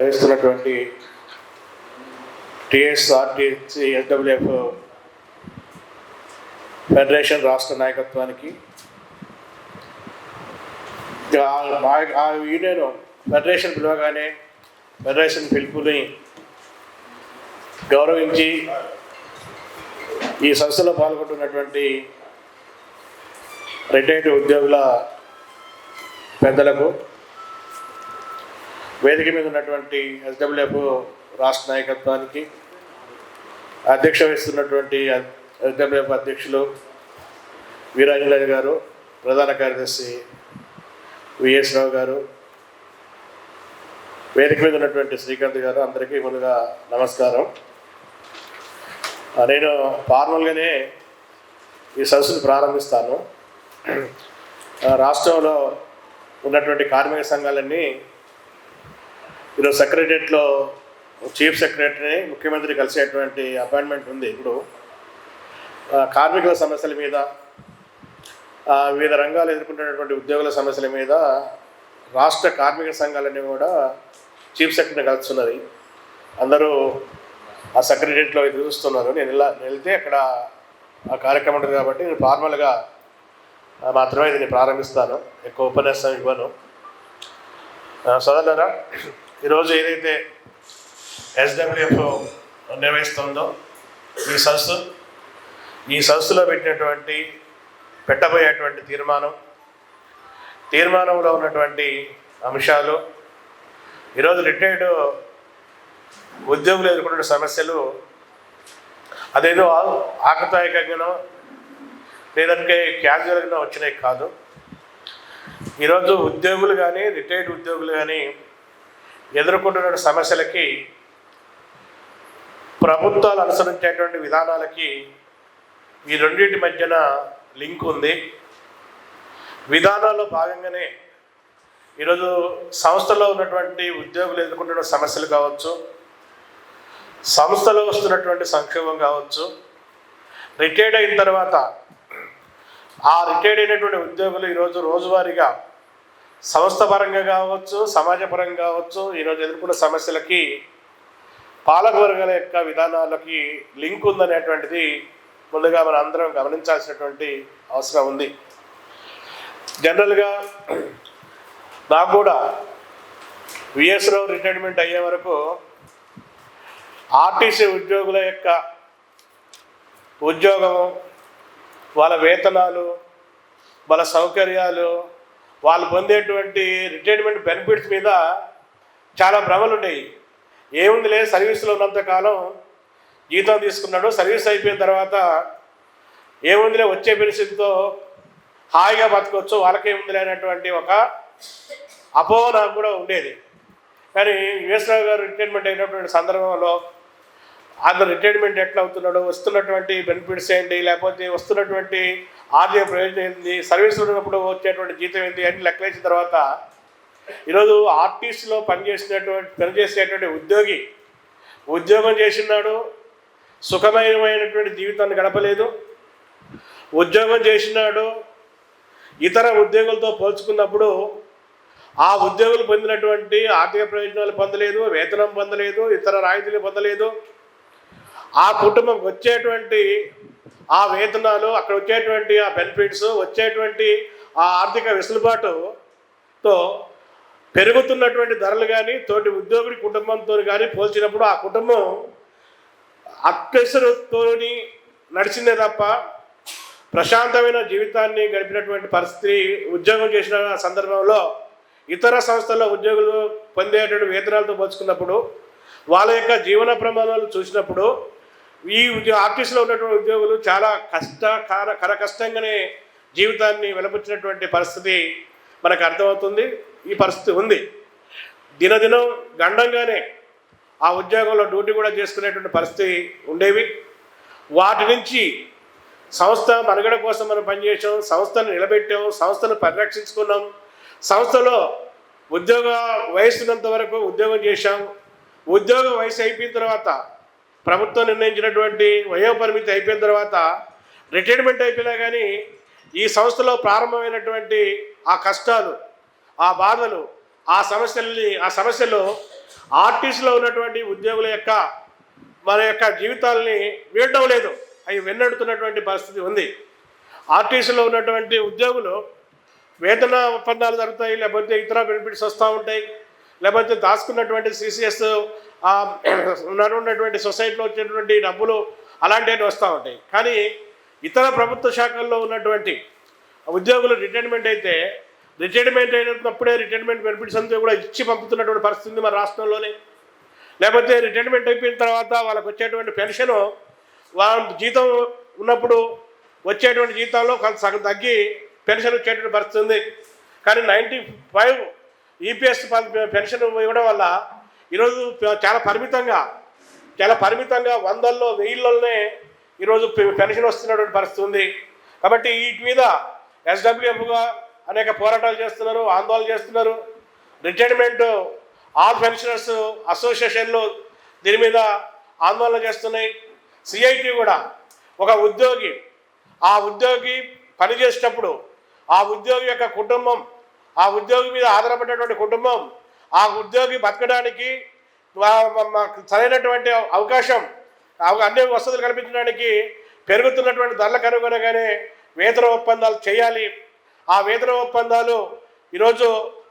వేస్తున్నటువంటి TSRTC SWF federation రాష్ట్ర నాయకత్వానికి ఆ- ఆ యూనియన్ ఫెడరేషన్ పిలవగానే ఫెడరేషన్ పిలుపుని గౌరవించి ఈ సంస్థలో పాల్గొంటున్నటువంటి రిటైర్డ్ ఉద్యోగుల పెద్దలకు వేదిక మీద ఉన్నటువంటి ఎస్డబ్ల్యూఎఫ్ రాష్ట్ర నాయకత్వానికి అధ్యక్ష వహిస్తున్నటువంటి ఎస్డబ్ల్యూఎఫ్ అధ్యక్షులు వీరాంజనేయ గారు ప్రధాన కార్యదర్శి విఎస్ రావు గారు వేదిక మీద ఉన్నటువంటి శ్రీకాంత్ గారు అందరికీ ముందుగా నమస్కారం. నేను ఫార్మల్గానే ఈ సదస్సును ప్రారంభిస్తాను. రాష్ట్రంలో ఉన్నటువంటి కార్మిక సంఘాలన్నీ ఈరోజు సెక్రటరియట్లో చీఫ్ సెక్రటరీ ముఖ్యమంత్రి కలిసేటువంటి అపాయింట్మెంట్ ఉంది. ఇప్పుడు కార్మికుల సమస్యల మీద వివిధ రంగాలు ఎదుర్కొంటున్నటువంటి ఉద్యోగుల సమస్యల మీద రాష్ట్ర కార్మిక సంఘాలన్నీ కూడా చీఫ్ సెక్రటరీని కలుస్తున్నది. అందరూ ఆ సెక్రటరియట్లో చూస్తున్నారు. నేను ఇలా వెళ్తే అక్కడ ఆ కార్యక్రమం ఉంటుంది కాబట్టి నేను ఫార్మల్గా మాత్రమే దీన్ని ప్రారంభిస్తాను. ఎక్కువ ఉపన్యాసం ఇవ్వను. ఆ, ఈరోజు ఏదైతే ఎస్డబ్ల్యూఎఫ్ నిర్వహిస్తుందో ఈ సంస్థ ఈ సంస్థలో పెట్టినటువంటి పెట్టబోయేటువంటి తీర్మానం తీర్మానంలో ఉన్నటువంటి అంశాలు ఈరోజు రిటైర్డ్ ఉద్యోగులు ఎదుర్కొన్న సమస్యలు అదేదో ఆకతాయికంగానో లేదంటే క్యాజువల్గానో వచ్చినాయి కాదు. ఈరోజు ఉద్యోగులు కానీ రిటైర్డ్ ఉద్యోగులు కానీ ఎదుర్కొంటున్న సమస్యలకి ప్రభుత్వాలు అనుసరించేటువంటి విధానాలకి ఈ రెండింటి మధ్యన లింక్ ఉంది. విధానాల్లో భాగంగానే ఈరోజు సంస్థలో ఉన్నటువంటి ఉద్యోగులు ఎదుర్కొంటున్న సమస్యలు కావచ్చు సంస్థలో వస్తున్నటువంటి సంక్షేమం కావచ్చు రిటైర్డ్ అయిన తర్వాత ఆ రిటైర్డ్ అయినటువంటి ఉద్యోగులు ఈరోజు రోజువారీగా సంస్థ పరంగా కావచ్చు సమాజపరంగా కావచ్చు ఈరోజు ఎదుర్కొన్న సమస్యలకి పాలకవర్గాల యొక్క విధానాలకి లింక్ ఉందనేటువంటిది ముందుగా మనం అందరం గమనించాల్సినటువంటి అవసరం ఉంది. జనరల్గా నాకు కూడా విఎస్ రావు రిటైర్మెంట్ అయ్యే వరకు ఆర్టీసీ ఉద్యోగుల యొక్క ఉద్యోగము వాళ్ళ వేతనాలు వాళ్ళ సౌకర్యాలు వాళ్ళు పొందేటువంటి రిటైర్మెంట్ బెనిఫిట్స్ మీద చాలా భ్రమలు ఉండేవి. ఏముందిలే సర్వీస్లో ఉన్నంతకాలం జీతం తీసుకున్నాడు సర్వీస్ అయిపోయిన తర్వాత ఏముందిలే వచ్చే పెన్షన్తో హాయిగా బతకొచ్చు వాళ్ళకేముందిలే అనేటువంటి ఒక అపోహ నాకు కూడా ఉండేది. కానీ యుఎస్ రావు గారు రిటైర్మెంట్ అయినటువంటి సందర్భంలో అందరు రిటైర్మెంట్ ఎట్లా అవుతున్నాడు వస్తున్నటువంటి బెనిఫిట్స్ ఏంటి లేకపోతే వస్తున్నటువంటి ఆర్థిక ప్రయోజనం ఏంటి సర్వీస్ ఉన్నప్పుడు వచ్చేటువంటి జీతం ఏంటి అని లెక్కలేసిన తర్వాత ఈరోజు ఆర్టీసీలో పనిచేసినటువంటి పనిచేసేటువంటి ఉద్యోగి ఉద్యోగం చేసినాడు సుఖమయమైనటువంటి జీవితాన్ని గడపలేదు. ఉద్యోగం చేసినాడు ఇతర ఉద్యోగులతో పోల్చుకున్నప్పుడు ఆ ఉద్యోగులు పొందినటువంటి ఆర్థిక ప్రయోజనాలు పొందలేదు వేతనం పొందలేదు ఇతర రాయితీలు పొందలేదు. ఆ కుటుంబం వచ్చేటువంటి ఆ వేతనాలు అక్కడ వచ్చేటువంటి ఆ బెనిఫిట్స్ వచ్చేటువంటి ఆ ఆర్థిక వెసులుబాటుతో పెరుగుతున్నటువంటి ధరలు కానీ తోటి ఉద్యోగుడి కుటుంబంతో కానీ పోల్చినప్పుడు ఆ కుటుంబం అత్యసరుతోని నడిచిందే తప్ప ప్రశాంతమైన జీవితాన్ని గడిపినటువంటి పరిస్థితి ఉద్యోగం చేసిన సందర్భంలో ఇతర సంస్థల్లో ఉద్యోగులు పొందేటువంటి వేతనాలతో పోల్చుకున్నప్పుడు వాళ్ళ యొక్క జీవన ప్రమాణాలు చూసినప్పుడు ఈ ఉద్యో ఆర్టీసీలో ఉన్నటువంటి ఉద్యోగులు చాలా కష్ట కర కర కష్టంగానే జీవితాన్ని వెలపుచ్చినటువంటి పరిస్థితి మనకు అర్థమవుతుంది. ఈ పరిస్థితి ఉంది. దినదినం గండంగానే ఆ ఉద్యోగంలో డ్యూటీ కూడా చేసుకునేటువంటి పరిస్థితి ఉండేవి. వాటి నుంచి సంస్థ మనుగడ కోసం మనం పనిచేసాం సంస్థను నిలబెట్టాం సంస్థను పరిరక్షించుకున్నాం. సంస్థలో ఉద్యోగ వయసున్నంత వరకు ఉద్యోగం చేశాం. ఉద్యోగ వయసు అయిపోయిన తర్వాత ప్రభుత్వం నిర్ణయించినటువంటి వయోపరిమితి అయిపోయిన తర్వాత రిటైర్మెంట్ అయిపోయినా కానీ ఈ సంస్థలో ప్రారంభమైనటువంటి ఆ కష్టాలు ఆ బాధలు ఆ సమస్యల్ని ఆ సమస్యలు ఆర్టీసీలో ఉన్నటువంటి ఉద్యోగుల యొక్క మన యొక్క జీవితాలని వీడడం లేదు. అవి వెన్నడుతున్నటువంటి పరిస్థితి ఉంది. ఆర్టీసీలో ఉన్నటువంటి ఉద్యోగులు వేతన ఒప్పందాలు జరుగుతాయి లేకపోతే ఇతర బెనిఫిట్స్ వస్తూ ఉంటాయి లేకపోతే దాచుకున్నటువంటి సిసిఎస్ ఉన్నటువంటి సొసైటీలో వచ్చేటువంటి డబ్బులు అలాంటివన్నీ వస్తూ ఉంటాయి. కానీ ఇతర ప్రభుత్వ శాఖల్లో ఉన్నటువంటి ఉద్యోగులు రిటైర్మెంట్ అయితే రిటైర్మెంట్ అయినప్పుడే రిటైర్మెంట్ బెనిఫిట్స్ అంతా కూడా ఇచ్చి పంపుతున్నటువంటి పరిస్థితి మన రాష్ట్రంలోనే. లేకపోతే రిటైర్మెంట్ అయిపోయిన తర్వాత వాళ్ళకి వచ్చేటువంటి పెన్షన్ వాళ్ళ జీతం ఉన్నప్పుడు వచ్చేటువంటి జీతంలో కొంత సగం తగ్గి పెన్షన్ వచ్చేటువంటి పరిస్థితి ఉంది. కానీ నైంటీ ఫైవ్ ఈపీఎస్ పెన్షన్ ఇవ్వడం వల్ల ఈరోజు చాలా పరిమితంగా చాలా పరిమితంగా వందల్లో వెయ్యిల్లోనే ఈరోజు పెన్షన్ వస్తున్నటువంటి పరిస్థితి ఉంది. కాబట్టి వీటి మీద ఎస్డబ్ల్యూఎఫ్గా అనేక పోరాటాలు చేస్తున్నారు ఆందోళన చేస్తున్నారు. రిటైర్మెంట్ ఆల్ పెన్షనర్స్ అసోసియేషన్లు దీని మీద ఆందోళన చేస్తున్నాయి. సిఐటి కూడా ఒక ఉద్యోగి ఆ ఉద్యోగి పనిచేసేటప్పుడు ఆ ఉద్యోగి యొక్క కుటుంబం ఆ ఉద్యోగి మీద ఆధారపడినటువంటి కుటుంబం ఆ ఉద్యోగి బతకడానికి సరైనటువంటి అవకాశం అన్ని వసతులు కల్పించడానికి పెరుగుతున్నటువంటి ధరలకు అనుగుణంగానే వేతన ఒప్పందాలు చేయాలి. ఆ వేతన ఒప్పందాలు ఈరోజు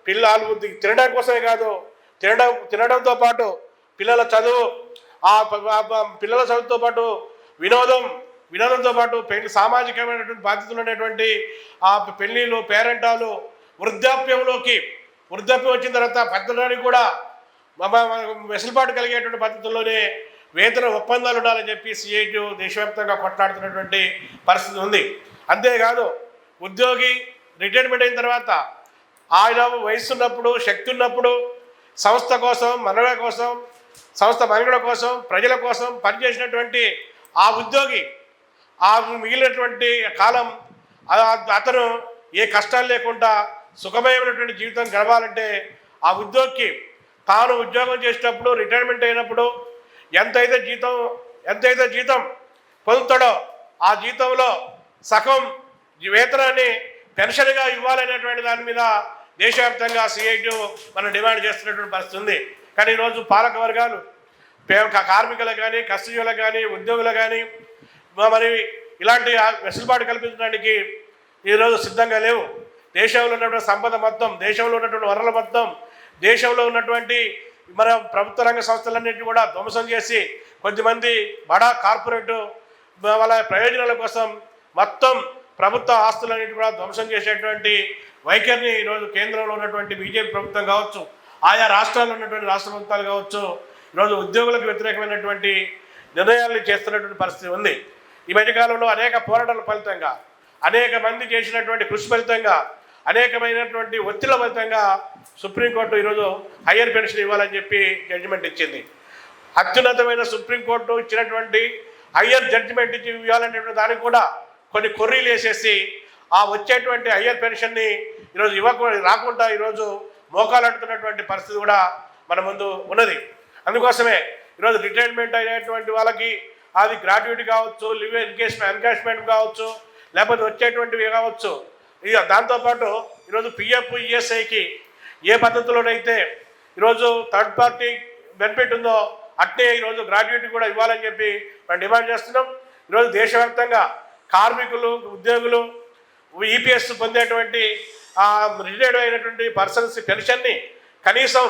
పిల్లలు తినడం కోసమే కాదు తినడం తినడంతో పాటు పిల్లల చదువు ఆ పిల్లల చదువుతో పాటు వినోదం వినోదంతో పాటు పెళ్ళి సామాజికమైనటువంటి బాధ్యతలు ఉండేటువంటి ఆ పెళ్ళిళ్ళు పేరెంటాలు వృద్ధాప్యంలోకి వృద్ధాప్యం వచ్చిన తర్వాత పెద్దడానికి కూడా వెసులుబాటు కలిగేటువంటి పద్ధతుల్లోనే వేతన ఒప్పందాలు ఉండాలని చెప్పి సిఐటి దేశవ్యాప్తంగా కొట్లాడుతున్నటువంటి పరిస్థితి ఉంది. అంతేకాదు ఉద్యోగి రిటైర్మెంట్ అయిన తర్వాత ఆయన వయసు ఉన్నప్పుడు శక్తి ఉన్నప్పుడు సంస్థ కోసం మనుగడ కోసం సంస్థ మనుగడ కోసం ప్రజల కోసం పనిచేసినటువంటి ఆ ఉద్యోగి ఆ మిగిలినటువంటి కాలం అతను ఏ కష్టాలు లేకుండా సుఖమయమైనటువంటి జీవితం గడపాలంటే ఆ ఉద్యోగికి తాను ఉద్యోగం చేసేటప్పుడు రిటైర్మెంట్ అయినప్పుడు ఎంతైతే జీతం ఎంతైతే జీతం పొందుతాడో ఆ జీతంలో సగం ఈ వేతనాన్ని పెన్షన్గా ఇవ్వాలనేటువంటి దాని మీద దేశవ్యాప్తంగా సిఐటి మనం డిమాండ్ చేస్తున్నటువంటి పరిస్థితి ఉంది. కానీ ఈరోజు పాలక వర్గాలు పే- కార్మికులకు కానీ కష్టజీవులకు కానీ ఉద్యోగులకు కానీ మరి ఇలాంటి వెసులుబాటు కల్పించడానికి ఈరోజు సిద్ధంగా లేవు. దేశంలో ఉన్నటువంటి సంపద మొత్తం దేశంలో ఉన్నటువంటి వనరుల మొత్తం దేశంలో ఉన్నటువంటి మన ప్రభుత్వ రంగ సంస్థలన్నింటినీ కూడా ధ్వంసం చేసి కొద్దిమంది బడా కార్పొరేట్ వాళ్ళ ప్రయోజనాల కోసం మొత్తం ప్రభుత్వ ఆస్తులన్నింటి కూడా ధ్వంసం చేసేటువంటి వైఖరిని ఈరోజు కేంద్రంలో ఉన్నటువంటి బీజేపీ ప్రభుత్వం కావచ్చు ఆయా రాష్ట్రాల్లో ఉన్నటువంటి రాష్ట్ర ప్రభుత్వాలు కావచ్చు ఈరోజు ఉద్యోగులకు వ్యతిరేకమైనటువంటి నిర్ణయాలు చేస్తున్నటువంటి పరిస్థితి ఉంది. ఈ మధ్యకాలంలో అనేక పోరాటాల ఫలితంగా అనేక మంది చేసినటువంటి కృషి ఫలితంగా అనేకమైనటువంటి ఒత్తిళ్ళ ఫలితంగా సుప్రీంకోర్టు ఈరోజు హయ్యర్ పెన్షన్ ఇవ్వాలని చెప్పి జడ్జిమెంట్ ఇచ్చింది. అత్యున్నతమైన సుప్రీంకోర్టు ఇచ్చినటువంటి హయ్యర్ జడ్జిమెంట్ ఇచ్చి ఇవ్వాలనేటువంటి దానికి కూడా కొన్ని కొర్రీలు వేసేసి ఆ వచ్చేటువంటి హయ్యర్ పెన్షన్ని ఈరోజు ఇవ్వకుండా రాకుండా ఈరోజు మోకాలడుతున్నటువంటి పరిస్థితి కూడా మన ముందు ఉన్నది. అందుకోసమే ఈరోజు రిటైర్మెంట్ అయినటువంటి వాళ్ళకి అది గ్రాడ్యుయేట్ కావచ్చు లివ్ ఎన్కేజ్మెంట్ ఎన్కాష్మెంట్ కావచ్చు లేకపోతే వచ్చేటువంటివి కావచ్చు ఇక దాంతోపాటు ఈరోజు పిఎఫ్ ఈఎస్ఐకి ఏ పద్ధతిలోనైతే ఈరోజు థర్డ్ పార్టీ బెనిఫిట్ ఉందో అట్టే ఈరోజు గ్రాడ్యుయేట్ కూడా ఇవ్వాలని చెప్పి మనం డిమాండ్ చేస్తున్నాం. ఈరోజు దేశవ్యాప్తంగా కార్మికులు ఉద్యోగులు ఈపీఎస్ పొందేటువంటి రిటైర్డ్ అయినటువంటి పర్సన్స్ పెన్షన్ని కనీసం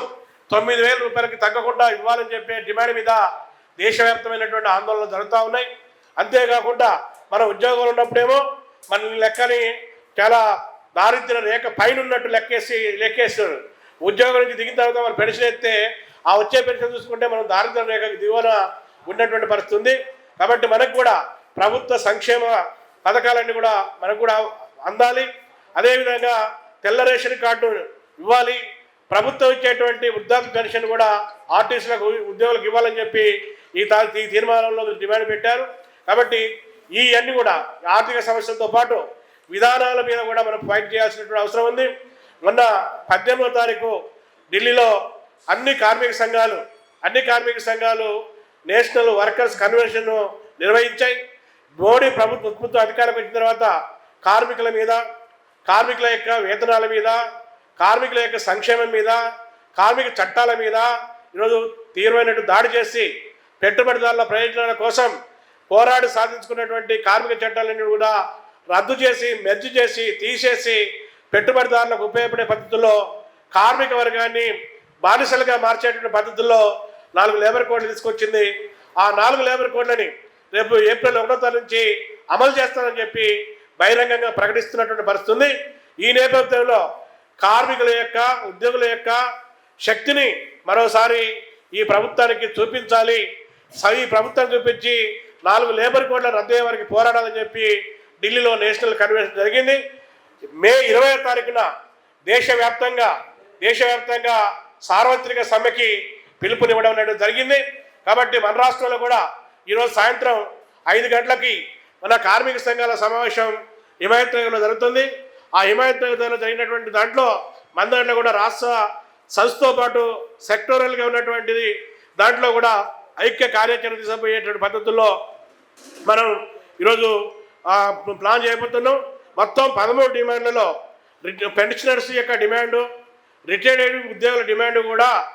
తొమ్మిది వేల రూపాయలకి తగ్గకుండా ఇవ్వాలని చెప్పే డిమాండ్ మీద దేశవ్యాప్తమైనటువంటి ఆందోళనలు జరుగుతూ ఉన్నాయి. అంతేకాకుండా మన ఉద్యోగాలు ఉన్నప్పుడేమో మన లెక్కని చాలా దారిద్ర్య రేఖ పైన ఉన్నట్టు లెక్కేసి లెక్కేస్తారు ఉద్యోగం నుంచి దిగిన తర్వాత మనం పెన్షన్ ఎత్తే ఆ వచ్చే పెన్షన్ చూసుకుంటే మనం దారిద్ర్య రేఖకు దిగువన ఉన్నటువంటి పరిస్థితి ఉంది. కాబట్టి మనకు కూడా ప్రభుత్వ సంక్షేమ పథకాలన్నీ కూడా మనకు కూడా అందాలి. అదేవిధంగా తెల్ల రేషన్ కార్డు ఇవ్వాలి. ప్రభుత్వం ఇచ్చేటువంటి వృద్ధాప్య పెన్షన్ కూడా ఆర్టీసీలకు ఉద్యోగులకు ఇవ్వాలని చెప్పి ఈ ఈ తీర్మానంలో డిమాండ్ పెట్టారు. కాబట్టి ఈ అన్ని కూడా ఆర్థిక సమస్యలతో పాటు విధానాల మీద కూడా మనం ఫైట్ చేయాల్సినటువంటి అవసరం ఉంది. మొన్న పద్దెనిమిదో తారీఖు ఢిల్లీలో అన్ని కార్మిక సంఘాలు అన్ని కార్మిక సంఘాలు నేషనల్ వర్కర్స్ కన్వెన్షన్ నిర్వహించాయి. మోడీ ప్రభుత్వ ప్రభుత్వం అధికారం వచ్చిన తర్వాత కార్మికుల మీద కార్మికుల యొక్క వేతనాల మీద కార్మికుల యొక్క సంక్షేమం మీద కార్మిక చట్టాల మీద ఈరోజు తీవ్రమైన దాడి చేసి పెట్టుబడిదారుల ప్రయోజనాల కోసం పోరాడి సాధించుకున్నటువంటి కార్మిక చట్టాలన్నీ కూడా రద్దు చేసి మెర్జ్ చేసి తీసేసి పెట్టుబడిదారులకు ఉపయోగపడే పద్ధతుల్లో కార్మిక వర్గాన్ని బానిసలుగా మార్చేటువంటి పద్ధతుల్లో నాలుగు లేబర్ కోడ్లు తీసుకొచ్చింది. ఆ నాలుగు లేబర్ కోడ్లని రేపు ఏప్రిల్ ఒకటో తారీఖు నుంచి అమలు చేస్తానని చెప్పి బహిరంగంగా ప్రకటిస్తున్నటువంటి పరిస్థితుంది ఈ నేపథ్యంలో కార్మికుల యొక్క ఉద్యోగుల యొక్క శక్తిని మరోసారి ఈ ప్రభుత్వానికి చూపించాలి. స- ఈ ప్రభుత్వం చూపించి నాలుగు లేబర్ కోడ్ల రద్దు అయ్యే పోరాడాలని చెప్పి ఢిల్లీలో నేషనల్ కన్వెన్షన్ జరిగింది. మే ఇరవై తారీఖున దేశవ్యాప్తంగా దేశవ్యాప్తంగా సార్వత్రిక సమ్మెకి పిలుపునివ్వడం అనేది జరిగింది. కాబట్టి మన రాష్ట్రంలో కూడా ఈరోజు సాయంత్రం ఐదు గంటలకి మన కార్మిక సంఘాల సమావేశం హిమాయత్నగర్లో జరుగుతుంది. ఆ హిమాయత్నగర్లో జరిగినటువంటి దాంట్లో మన దాంట్లో కూడా రాష్ట్ర సంస్థతో పాటు సెక్టోరల్గా ఉన్నటువంటిది దాంట్లో కూడా ఐక్య కార్యాచరణ తీసుకుపోయేటువంటి పద్ధతుల్లో మనం ఈరోజు ప్లాన్ చేయబోతున్నాం. మొత్తం పదమూడు డిమాండ్లలో రి- పెన్షనర్స్ యొక్క డిమాండు రిటైర్డ్ ఉద్యోగుల డిమాండ్ కూడా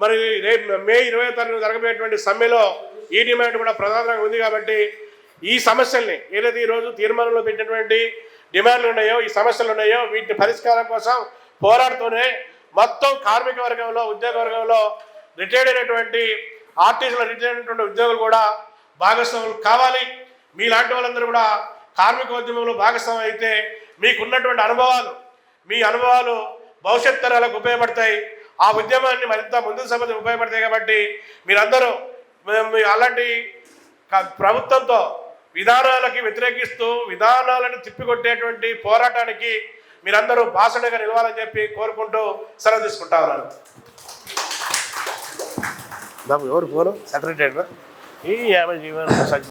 మరి రేపు మే ఇరవై తారీఖు జరగబోయేటువంటి సమ్మెలో ఈ డిమాండ్ కూడా ప్రధానంగా ఉంది కాబట్టి ఈ సమస్యల్ని ఏదైతే ఈరోజు తీర్మానంలో పెట్టినటువంటి డిమాండ్లు ఉన్నాయో ఈ సమస్యలు ఉన్నాయో వీటి పరిష్కారం కోసం పోరాడుతూనే మొత్తం కార్మిక వర్గంలో ఉద్యోగ వర్గంలో రిటైర్డ్ అయినటువంటి ఆర్టీసీలో రిటైర్డ్ అయినటువంటి ఉద్యోగులు కూడా భాగస్వాములు కావాలి. మీలాంటి వాళ్ళందరూ కూడా కార్మిక ఉద్యమంలో భాగస్వామి అయితే మీకున్నటువంటి అనుభవాలు మీ అనుభవాలు భవిష్యత్ తరాలకు ఉపయోగపడతాయి. ఆ ఉద్యమాన్ని మరింత ముందుకు సంబంధం ఉపయోగపడతాయి కాబట్టి మీరందరూ అలాంటి ప్రభుత్వంతో విధానాలకి వ్యతిరేకిస్తూ విధానాలను తిప్పికొట్టేటువంటి పోరాటానికి మీరందరూ భాషణగా నిలవాలని చెప్పి కోరుకుంటూ సెలవు తీసుకుంటా ఉన్నాను. ఎవరు ఫోను? సెక్రటరీ ఈ యాభై జీవన